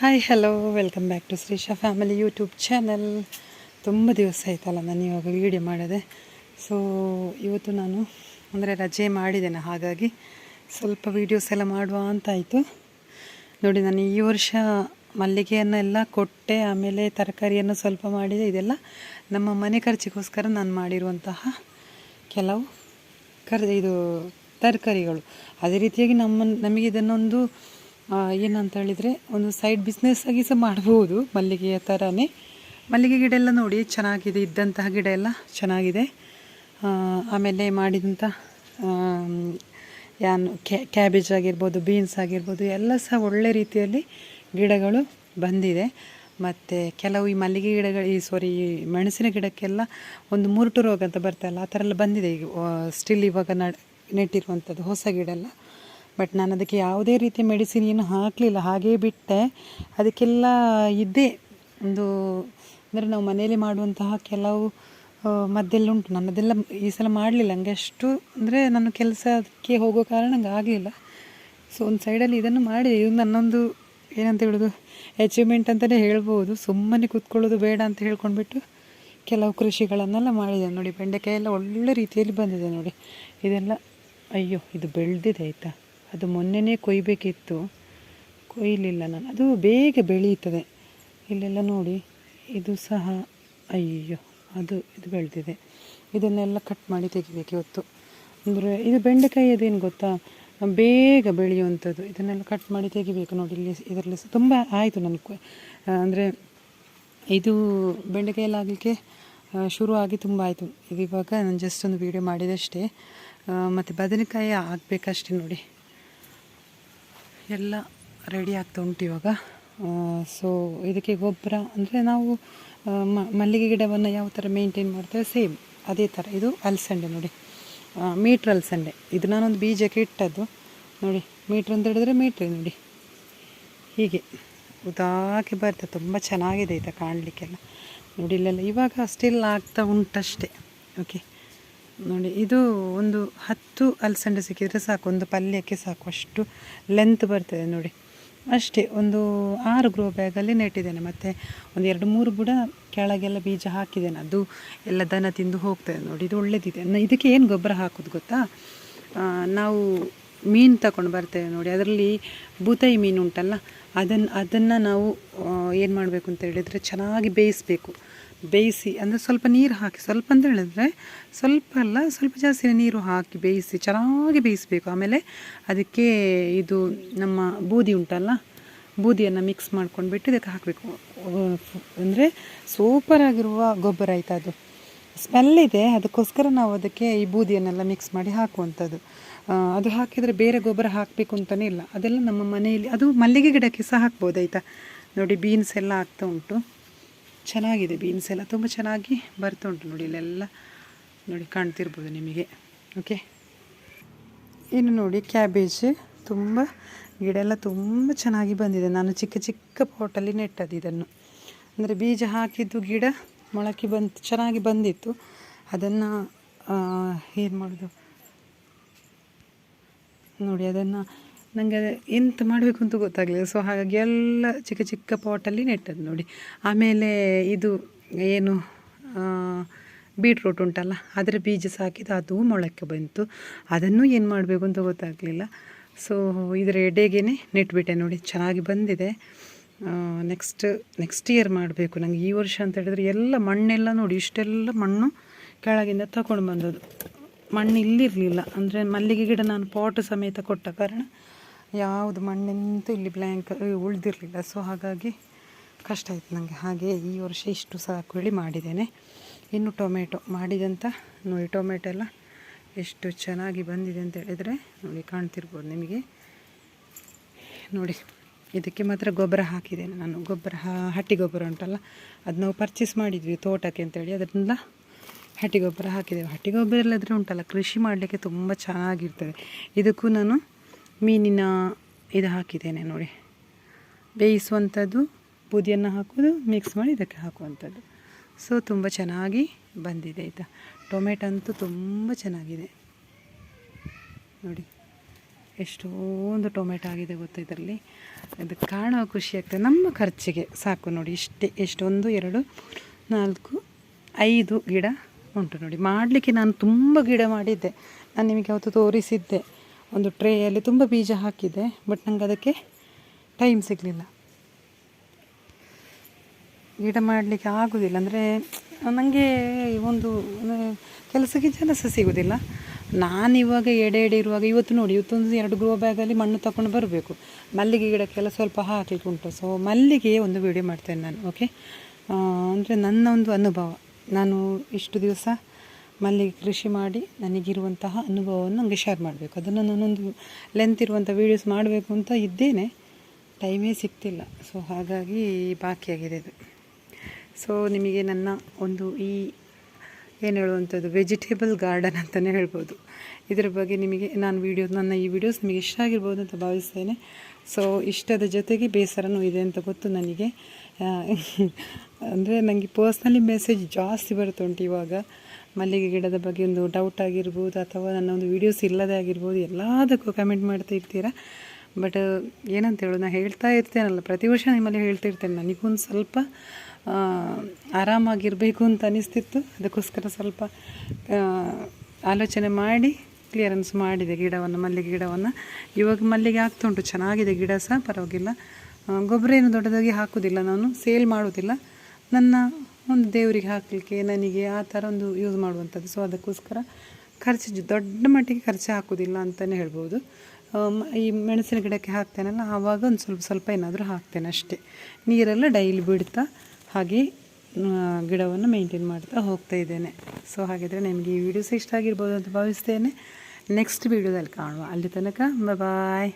Hi hello welcome back to Shrisha family YouTube channel ತುಂಬ ದಿವಸ ಆಯ್ತಲ್ಲ ನಾನು ಇವಾಗ ವೀಡಿಯೋ ಮಾಡಿದೆ. ಸೊ ಇವತ್ತು ನಾನು ಅಂದರೆ ರಜೆ ಮಾಡಿದ್ದೇನೆ, ಹಾಗಾಗಿ ಸ್ವಲ್ಪ ವೀಡಿಯೋಸ್ ಎಲ್ಲ ಮಾಡುವ ಅಂತ ಆಯಿತು ನೋಡಿ, ನಾನು ಈ ವರ್ಷ ಮಲ್ಲಿಗೆಯನ್ನೆಲ್ಲ ಕೊಟ್ಟೆ, ಆಮೇಲೆ ತರಕಾರಿಯನ್ನು ಸ್ವಲ್ಪ ಮಾಡಿದೆ. ಇದೆಲ್ಲ ನಮ್ಮ ಮನೆ ಖರ್ಚಿಗೋಸ್ಕರ ನಾನು ಮಾಡಿರುವಂತಹ ಕೆಲವು ಕರ್ ಇದು ತರಕಾರಿಗಳು. ಅದೇ ರೀತಿಯಾಗಿ ನಮ್ಮ, ನಮಗೆ ಇದನ್ನೊಂದು ಏನಂತ ಹೇಳಿದರೆ ಒಂದು ಸೈಡ್ ಬಿಸ್ನೆಸ್ ಆಗಿ ಸಹ ಮಾಡ್ಬೋದು, ಮಲ್ಲಿಗೆಯ ಥರನೇ ಮಲ್ಲಿಗೆ ಗಿಡ ಎಲ್ಲ ನೋಡಿ ಚೆನ್ನಾಗಿದೆ, ಇದ್ದಂತಹ ಗಿಡ ಎಲ್ಲ ಚೆನ್ನಾಗಿದೆ. ಆಮೇಲೆ ಮಾಡಿದಂಥ ಯಾನು ಕ್ಯಾಬೇಜ್ ಆಗಿರ್ಬೋದು ಬೀನ್ಸ್ ಆಗಿರ್ಬೋದು, ಎಲ್ಲ ಸಹ ಒಳ್ಳೆ ರೀತಿಯಲ್ಲಿ ಗಿಡಗಳು ಬಂದಿದೆ. ಮತ್ತು ಕೆಲವು ಈ ಮಲ್ಲಿಗೆ ಗಿಡಗಳು, ಈ ಸಾರಿ ಈ ಮೆಣಸಿನ ಗಿಡಕ್ಕೆಲ್ಲ ಒಂದು ಮುರುಟು ರೋಗ ಅಂತ ಬರ್ತಲ್ಲ, ಆ ಥರ ಎಲ್ಲ ಬಂದಿದೆ. ಈಗ ಸ್ಟಿಲ್ ಇವಾಗ ನೆಟ್ಟಿರುವಂಥದ್ದು, ಹೊಸ ಗಿಡ ಎಲ್ಲ. ಬಟ್ ನಾನು ಅದಕ್ಕೆ ಯಾವುದೇ ರೀತಿಯ ಮೆಡಿಸಿನ್ ಏನು ಹಾಕಲಿಲ್ಲ. ಹಾಗೇ ಬಿಟ್ಟೆ. ಅದಕ್ಕೆಲ್ಲ ಇದ್ದೇ ಒಂದು ಅಂದರೆ ನಾವು ಮನೆಯಲ್ಲಿ ಮಾಡುವಂತಹ ಕೆಲವು ಮದ್ದೆಲ್ಲ ಉಂಟು. ನಾನು ಅದೆಲ್ಲ ಈ ಸಲ ಮಾಡಲಿಲ್ಲ. ನನಗೆ ಅಷ್ಟು ಅಂದರೆ ನಾನು ಕೆಲಸಕ್ಕೆ ಹೋಗೋ ಕಾರಣ ನಂಗೆ ಆಗಲಿಲ್ಲ. ಸೊ ಒಂದು ಸೈಡಲ್ಲಿ ಇದನ್ನು ಮಾಡಿ ಇದು ನನ್ನೊಂದು ಏನಂತ ಹೇಳೋದು ಅಚೀವ್ಮೆಂಟ್ ಅಂತಲೇ ಹೇಳ್ಬೋದು. ಸುಮ್ಮನೆ ಕೂತ್ಕೊಳ್ಳೋದು ಬೇಡ ಅಂತ ಹೇಳ್ಕೊಂಡ್ಬಿಟ್ಟು ಕೆಲವು ಕೃಷಿಗಳನ್ನೆಲ್ಲ ಮಾಡಿದೆ. ನೋಡಿ ಬೆಂಡೆಕಾಯಿ ಎಲ್ಲ ಒಳ್ಳೆ ರೀತಿಯಲ್ಲಿ ಬಂದಿದೆ ನೋಡಿ. ಇದೆಲ್ಲ, ಅಯ್ಯೋ, ಇದು ಬೆಳೆದಿದೆ, ಆಯಿತಾ? ಅದು ಮೊನ್ನೆನೇ ಕೊಯ್ಬೇಕಿತ್ತು. ಕೊಯ್ಲಿಲ್ಲ ನಾನು. ಅದು ಬೇಗ ಬೆಳೀತದೆ. ಇಲ್ಲೆಲ್ಲ ನೋಡಿ, ಇದು ಸಹ ಅಯ್ಯೋ ಅದು ಇದು ಬೆಳೆದಿದೆ. ಇದನ್ನೆಲ್ಲ ಕಟ್ ಮಾಡಿ ತೆಗಿಬೇಕು ಇವತ್ತು. ಅಂದರೆ ಇದು ಬೆಂಡೆಕಾಯಿ ಅದೇನು ಗೊತ್ತಾ ಬೇಗ ಬೆಳೆಯುವಂಥದ್ದು. ಇದನ್ನೆಲ್ಲ ಕಟ್ ಮಾಡಿ ತೆಗಿಬೇಕು ನೋಡಿ, ಇಲ್ಲಿ ಇದರಲ್ಲಿ ಸಹ ತುಂಬ ಆಯಿತು ನನಗೆ ಅಂದರೆ ಇದು ಬೆಂಡೆಕಾಯಲ್ಲಿ ಆಗಲಿಕ್ಕೆ ಶುರು ಆಗಿ ತುಂಬ ಆಯಿತು. ಇದು ಇವಾಗ ನಾನು ಜಸ್ಟ್ ಒಂದು ವೀಡಿಯೋ ಮಾಡಿದಷ್ಟೇ. ಮತ್ತು ಬದನೆಕಾಯಿ ಆಗಬೇಕಷ್ಟೇ ನೋಡಿ. ಎಲ್ಲ ರೆಡಿ ಆಗ್ತಾ ಉಂಟು ಇವಾಗ. ಸೊ ಇದಕ್ಕೆ ಗೊಬ್ಬರ ಅಂದರೆ ನಾವು ಮಲ್ಲಿಗೆ ಗಿಡವನ್ನು ಯಾವ ಥರ ಮೇಂಟೈನ್ ಮಾಡ್ತೇವೆ ಸೇಮ್ ಅದೇ ಥರ ಇದು ಅಲಸಂಡೆ ನೋಡಿ. ಮೀಟ್ರ್ ಅಲಸಂಡೆ. ಇದು ನಾನೊಂದು ಬೀಜಕ್ಕೆ ಇಟ್ಟದ್ದು. ನೋಡಿ ಮೀಟ್ರ್ ಅಂತ ಹಿಡಿದ್ರೆ ಮೀಟ್ರ್ ನೋಡಿ. ಹೀಗೆ. ಉದಾಕೆ ಬರ್ತದೆ ತುಂಬ ಚೆನ್ನಾಗಿದೆ ಆಯಿತಾ ಕಾಣಲಿಕ್ಕೆಲ್ಲ. ನೋಡಿ, ಇಲ್ಲೆಲ್ಲ ಇವಾಗ ಸ್ಟಿಲ್ ಆಗ್ತಾ ಉಂಟಷ್ಟೇ. ಓಕೆ ನೋಡಿ, ಇದು ಒಂದು ಹತ್ತು ಅಲಸಂಡೆ ಸಿಕ್ಕಿದರೆ ಸಾಕು, ಒಂದು ಪಲ್ಯಕ್ಕೆ ಸಾಕು, ಅಷ್ಟು ಲೆಂತ್ ಬರ್ತದೆ ನೋಡಿ. ಅಷ್ಟೇ, ಒಂದು ಆರು ಗ್ರೋ ಬ್ಯಾಗಲ್ಲಿ ನೆಟ್ಟಿದ್ದೇನೆ, ಮತ್ತು ಒಂದು ಎರಡು ಮೂರು ಬುಡ ಕೆಳಗೆಲ್ಲ ಬೀಜ ಹಾಕಿದ್ದೇನೆ, ಅದು ಎಲ್ಲ ದನ ತಿಂದು ಹೋಗ್ತದೆ ನೋಡಿ, ಇದು ಒಳ್ಳೆದಿದೆ. ಇದಕ್ಕೆ ಏನು ಗೊಬ್ಬರ ಹಾಕೋದು ಗೊತ್ತಾ? ನಾವು ಮೀನು ತಗೊಂಡು ಬರ್ತೇವೆ ನೋಡಿ, ಅದರಲ್ಲಿ ಬೂತಾಯಿ ಮೀನು ಉಂಟಲ್ಲ ಅದನ್ನು ಅದನ್ನು ನಾವು ಏನು ಮಾಡಬೇಕು ಅಂತ ಹೇಳಿದರೆ ಚೆನ್ನಾಗಿ ಬೇಯಿಸಬೇಕು. ಬೇಯಿಸಿ, ಅಂದರೆ ಸ್ವಲ್ಪ ನೀರು ಹಾಕಿ, ಸ್ವಲ್ಪ ಅಂತ ಹೇಳಿದ್ರೆ ಸ್ವಲ್ಪ ಅಲ್ಲ, ಸ್ವಲ್ಪ ಜಾಸ್ತಿ ನೀರು ಹಾಕಿ ಬೇಯಿಸಿ, ಚೆನ್ನಾಗಿ ಬೇಯಿಸಬೇಕು. ಆಮೇಲೆ ಅದಕ್ಕೆ ಇದು ನಮ್ಮ ಬೂದಿ ಉಂಟಲ್ಲ, ಬೂದಿಯನ್ನು ಮಿಕ್ಸ್ ಮಾಡ್ಕೊಂಡ್ಬಿಟ್ಟು ಇದಕ್ಕೆ ಹಾಕಬೇಕು. ಅಂದರೆ ಸೂಪರಾಗಿರುವ ಗೊಬ್ಬರ ಆಯ್ತು ಅದು. ಸ್ಮೆಲ್ ಇದೆ, ಅದಕ್ಕೋಸ್ಕರ ನಾವು ಅದಕ್ಕೆ ಈ ಬೂದಿಯನ್ನೆಲ್ಲ ಮಿಕ್ಸ್ ಮಾಡಿ ಹಾಕುವಂಥದ್ದು. ಅದು ಹಾಕಿದರೆ ಬೇರೆ ಗೊಬ್ಬರ ಹಾಕಬೇಕು ಅಂತಲೇ ಇಲ್ಲ. ಅದೆಲ್ಲ ನಮ್ಮ ಮನೆಯಲ್ಲಿ, ಅದು ಮಲ್ಲಿಗೆ ಗಿಡಕ್ಕೆ ಸಹ ಹಾಕ್ಬೋದು, ಆಯಿತಾ? ನೋಡಿ ಬೀನ್ಸ್ ಎಲ್ಲ ಆಗ್ತಾ ಉಂಟು. ಚೆನ್ನಾಗಿದೆ ಬೀನ್ಸ್ ಎಲ್ಲ. ತುಂಬ ಚೆನ್ನಾಗಿ ಬರ್ತಾ ಉಂಟು ನೋಡಿ ಇಲ್ಲೆಲ್ಲ. ನೋಡಿ ಕಾಣ್ತಿರ್ಬೋದು ನಿಮಗೆ. ಓಕೆ ಇನ್ನು ನೋಡಿ ಕ್ಯಾಬೇಜ್ ತುಂಬ ಗಿಡ ಎಲ್ಲ ತುಂಬ ಚೆನ್ನಾಗಿ ಬಂದಿದೆ. ನಾನು ಚಿಕ್ಕ ಚಿಕ್ಕ ಪಾಟಲ್ಲಿ ನೆಟ್ಟದ್ದು ಇದನ್ನು. ಅಂದರೆ ಬೀಜ ಹಾಕಿದ್ದು ಗಿಡ ಮೊಳಕೆ ಬಂತು ಚೆನ್ನಾಗಿ ಬಂದಿತ್ತು. ಅದನ್ನು ಏನು ಮಾಡೋದು? ನೋಡಿ ಅದನ್ನು ನನಗೆ ಎಂತ ಮಾಡಬೇಕು ಅಂತ ಗೊತ್ತಾಗಲಿಲ್ಲ. ಸೊ ಹಾಗಾಗಿ ಎಲ್ಲ ಚಿಕ್ಕ ಚಿಕ್ಕ ಪಾಟಲ್ಲಿ ನೆಟ್ಟದ್ದು ನೋಡಿ. ಆಮೇಲೆ ಇದು ಏನು ಬೀಟ್ರೂಟ್ ಉಂಟಲ್ಲ, ಅದರ ಬೀಜ ಸಾಕಿದ್ದು ಅದು ಮೊಳಕೆ ಬಂತು. ಅದನ್ನು ಏನು ಮಾಡಬೇಕು ಅಂತ ಗೊತ್ತಾಗಲಿಲ್ಲ. ಸೊ ಇದರ ಎಡೆಗೇ ನೆಟ್ಬಿಟ್ಟೆ ನೋಡಿ, ಚೆನ್ನಾಗಿ ಬಂದಿದೆ. ನೆಕ್ಸ್ಟ್ ನೆಕ್ಸ್ಟ್ ಇಯರ್ ಮಾಡಬೇಕು. ನನಗೆ ಈ ವರ್ಷ ಅಂತ ಹೇಳಿದ್ರೆ ಎಲ್ಲ ಮಣ್ಣೆಲ್ಲ ನೋಡಿ, ಇಷ್ಟೆಲ್ಲ ಮಣ್ಣು ಕೆಳಗಿಂದ ತಗೊಂಡು ಬಂದದ್ದು. ಮಣ್ಣು ಇಲ್ಲಿರಲಿಲ್ಲ. ಅಂದರೆ ಮಲ್ಲಿಗೆ ಗಿಡ ನಾನು ಪಾಟ್ ಸಮೇತ ಕೊಟ್ಟ ಕಾರಣ ಯಾವುದು ಮಣ್ಣಂತೂ ಇಲ್ಲಿ ಬ್ಲ್ಯಾಂಕ್ ಉಳಿದಿರಲಿಲ್ಲ. ಸೊ ಹಾಗಾಗಿ ಕಷ್ಟ ಆಯಿತು ನನಗೆ ಹಾಗೆ ಈ ವರ್ಷ ಇಷ್ಟು ಸಾಕು ಹೇಳಿ ಮಾಡಿದ್ದೇನೆ. ಇನ್ನು ಟೊಮೆಟೊ ಮಾಡಿದಂಥ ನೋಡಿ, ಟೊಮೆಟೊ ಎಲ್ಲ ಎಷ್ಟು ಚೆನ್ನಾಗಿ ಬಂದಿದೆ ಅಂತ ಹೇಳಿದರೆ ನೋಡಿ, ಕಾಣ್ತಿರ್ಬೋದು ನಿಮಗೆ. ನೋಡಿ, ಇದಕ್ಕೆ ಮಾತ್ರ ಗೊಬ್ಬರ ಹಾಕಿದ್ದೇನೆ ನಾನು. ಗೊಬ್ಬರ ಹಟ್ಟಿ ಗೊಬ್ಬರ ಉಂಟಲ್ಲ ಅದು ನಾವು ಪರ್ಚೇಸ್ ಮಾಡಿದ್ವಿ ತೋಟಕ್ಕೆ ಅಂತೇಳಿ ಅದರಿಂದ ಹಟ್ಟಿ ಗೊಬ್ಬರ ಹಾಕಿದ್ದೇವೆ. ಹಟ್ಟಿ ಗೊಬ್ಬರ ಇಲ್ಲದ್ರೆ ಉಂಟಲ್ಲ, ಕೃಷಿ ಮಾಡಲಿಕ್ಕೆ ತುಂಬ ಚೆನ್ನಾಗಿರ್ತದೆ. ಇದಕ್ಕೂ ನಾನು ಮೀನಿನ ಇದು ಹಾಕಿದ್ದೇನೆ ನೋಡಿ. ಬೇಯಿಸುವಂಥದ್ದು ಬೂದಿಯನ್ನು ಹಾಕೋದು ಮಿಕ್ಸ್ ಮಾಡಿ ಇದಕ್ಕೆ ಹಾಕುವಂಥದ್ದು. ಸೊ ತುಂಬ ಚೆನ್ನಾಗಿ ಬಂದಿದೆ ಆಯಿತಾ. ಟೊಮೆಟೊ ಅಂತೂ ತುಂಬ ಚೆನ್ನಾಗಿದೆ. ನೋಡಿ, ಎಷ್ಟೊಂದು ಟೊಮೆಟೊ ಆಗಿದೆ ಗೊತ್ತಾ ಇದರಲ್ಲಿ. ಇದು ಕಾರಣ ಖುಷಿ ಆಗ್ತದೆ. ನಮ್ಮ ಖರ್ಚಿಗೆ ಸಾಕು ನೋಡಿ. ಇಷ್ಟೇ, ಎಷ್ಟೊಂದು, ಎರಡು, ನಾಲ್ಕು, ಐದು ಗಿಡ ಉಂಟು ನೋಡಿ. ಮಾಡಲಿಕ್ಕೆ ನಾನು ತುಂಬ ಗಿಡ ಮಾಡಿದ್ದೆ. ನಾನು ನಿಮಗೆ ಅವತ್ತು ತೋರಿಸಿದ್ದೆ. ಒಂದು ಟ್ರೇಯಲ್ಲಿ ತುಂಬ ಬೀಜ ಹಾಕಿದೆ ಬಟ್ ನಂಗೆ ಅದಕ್ಕೆ ಟೈಮ್ ಸಿಗಲಿಲ್ಲ. ಗಿಡ ಮಾಡಲಿಕ್ಕೆ ಆಗೋದಿಲ್ಲ, ಅಂದರೆ ನನಗೆ ಒಂದು ಕೆಲಸಕ್ಕೆ ಕೆಲಸ ಸಿಗೋದಿಲ್ಲ. ನಾನು ಇವಾಗ ಎಡೆ ಎಡೆ ಇರುವಾಗ ಇವತ್ತು ನೋಡಿ, ಇವತ್ತೊಂದು ಎರಡು ಗ್ರೋ ಬ್ಯಾಗಲ್ಲಿ ಮಣ್ಣು ತಗೊಂಡು ಬರಬೇಕು. ಮಲ್ಲಿಗೆ ಗಿಡಕ್ಕೆಲ್ಲ ಸ್ವಲ್ಪ ಹಾಕಲಿಕ್ಕೆ ಉಂಟು. ಸೊ ಮಲ್ಲಿಗೆ ಒಂದು ವಿಡಿಯೋ ಮಾಡ್ತೇನೆ ನಾನು ಓಕೆ ಅಂದರೆ ನನ್ನ ಒಂದು ಅನುಭವ. ನಾನು ಇಷ್ಟು ದಿವಸ ಮಲ್ಲಿಗೆ ಕೃಷಿ ಮಾಡಿ ನನಗಿರುವಂತಹ ಅನುಭವವನ್ನು ನನಗೆ ಶೇರ್ ಮಾಡಬೇಕು. ಅದನ್ನು ನಾನೊಂದು ಲೆಂತ್ ಇರುವಂಥ ವೀಡಿಯೋಸ್ ಮಾಡಬೇಕು ಅಂತ ಇದ್ದೇನೆ. ಟೈಮೇ ಸಿಗ್ತಿಲ್ಲ ಸೊ ಹಾಗಾಗಿ ಬಾಕಿಯಾಗಿದೆ ಅದು. ಸೊ ನಿಮಗೆ ನನ್ನ ಒಂದು ಈ ಏನು ಹೇಳುವಂಥದ್ದು ವೆಜಿಟೇಬಲ್ ಗಾರ್ಡನ್ ಅಂತಲೇ ಹೇಳ್ಬೋದು. ಇದರ ಬಗ್ಗೆ ನಿಮಗೆ, ನಾನು ವೀಡಿಯೋ ನನ್ನ ಈ ವಿಡಿಯೋಸ್ ನಿಮಗೆ ಇಷ್ಟ ಆಗಿರ್ಬೋದು ಅಂತ ಭಾವಿಸ್ತೇನೆ. ಸೊ ಇಷ್ಟದ ಜೊತೆಗೆ ಬೇಸರನೂ ಇದೆ ಅಂತ ಗೊತ್ತು ನನಗೆ. ಅಂದರೆ ನನಗೆ ಪರ್ಸ್ನಲಿ ಮೆಸೇಜ್ ಜಾಸ್ತಿ ಬರುತ್ತುಂಟು ಇವಾಗ. ಮಲ್ಲಿಗೆ ಗಿಡದ ಬಗ್ಗೆ ಒಂದು ಡೌಟ್ ಆಗಿರ್ಬೋದು ಅಥವಾ ನನ್ನ ಒಂದು ವೀಡಿಯೋಸ್ ಇಲ್ಲದೆ ಆಗಿರ್ಬೋದು, ಎಲ್ಲದಕ್ಕೂ ಕಮೆಂಟ್ ಮಾಡ್ತಾ ಇರ್ತೀರಾ? ಬಟ್ ಏನಂತ ಹೇಳೋದು ನಾನು ಹೇಳ್ತಾ ಇರ್ತೇನಲ್ಲ, ಪ್ರತಿ ವರ್ಷ ನಿಮ್ಮಲ್ಲಿ ಹೇಳ್ತಿರ್ತೇನೆ ನನಗೊಂದು ಸ್ವಲ್ಪ ಆರಾಮಾಗಿರಬೇಕು ಅಂತ ಅನಿಸ್ತಿತ್ತು. ಅದಕ್ಕೋಸ್ಕರ ಸ್ವಲ್ಪ ಆಲೋಚನೆ ಮಾಡಿ ಕ್ಲಿಯರೆನ್ಸ್ ಮಾಡಿದೆ ಗಿಡವನ್ನು, ಮಲ್ಲಿಗೆ ಗಿಡವನ್ನು. ಇವಾಗ ಮಲ್ಲಿಗೆ ಆಗ್ತಾ ಉಂಟು, ಚೆನ್ನಾಗಿದೆ ಗಿಡ ಸಹ, ಪರವಾಗಿಲ್ಲ. ಗೊಬ್ಬರ ಏನು ದೊಡ್ಡದಾಗಿ ಹಾಕೋದಿಲ್ಲ ನಾನು ಸೇಲ್ ಮಾಡೋದಿಲ್ಲ. ನನ್ನ ಒಂದು ದೇವರಿಗೆ ಹಾಕಲಿಕ್ಕೆ ನನಗೆ ಆ ಥರ ಒಂದು ಯೂಸ್ ಮಾಡುವಂಥದ್ದು. ಸೊ ಅದಕ್ಕೋಸ್ಕರ ಖರ್ಚು ದೊಡ್ಡ ಮಟ್ಟಿಗೆ ಖರ್ಚು ಹಾಕೋದಿಲ್ಲ ಅಂತಲೇ ಹೇಳ್ಬೋದು. ಈ ಮೆಣಸಿನ ಗಿಡಕ್ಕೆ ಹಾಕ್ತೇನಲ್ಲ, ಆವಾಗ ಒಂದು ಸ್ವಲ್ಪ ಸ್ವಲ್ಪ ಏನಾದರೂ ಹಾಕ್ತೇನೆ ಅಷ್ಟೇ. ನೀರೆಲ್ಲ ಡೈಲಿ ಬಿಡ್ತಾ ಹಾಗೆ ಗಿಡವನ್ನು ಮೇಂಟೈನ್ ಮಾಡ್ತಾ ಹೋಗ್ತಾ ಇದ್ದೇನೆ. ಸೊ ಹಾಗಿದ್ರೆ ನಿಮಗೆ ಈ ವಿಡಿಯೋಸ್ ಇಷ್ಟ ಆಗಿರ್ಬೋದು ಅಂತ ಭಾವಿಸ್ತೇನೆ. ನೆಕ್ಸ್ಟ್ ವೀಡಿಯೋದಲ್ಲಿ ಕಾಣುವ. ಅಲ್ಲಿ ತನಕ ಬಾಯ್